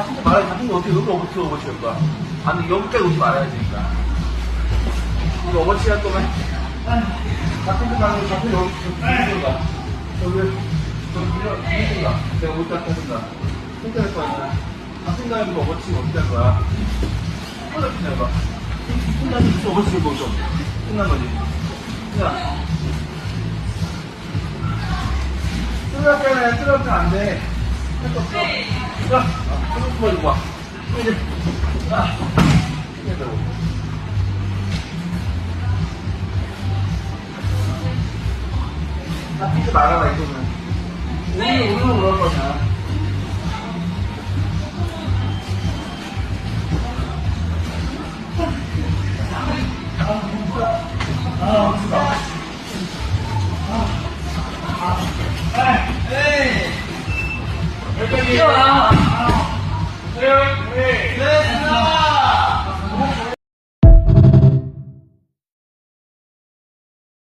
어떻게 여기 어떻게 어버치할 거야? 아니 여기까지 오지 말아야지 그러니까. 우리 어버치 할 거면? 가는 거 같은 여기 저기 가 여기 밀어 밀어 가 내가 올 때까지 하든가 혼자 할거 아니야. 같은 날도 어버치 어떻게 할 거야? 혼자 그냥 봐. 무슨 어버치 보죠 끝난 거지. 야 뜨겁게 뜨겁게 안돼. 할거 없어 자 한번 버리고 와 이제 아 이제 들어 나 뛰지 말아라 이거는 우리 우리는 그럴 거냐 아, 진짜. 에이. 여기까지.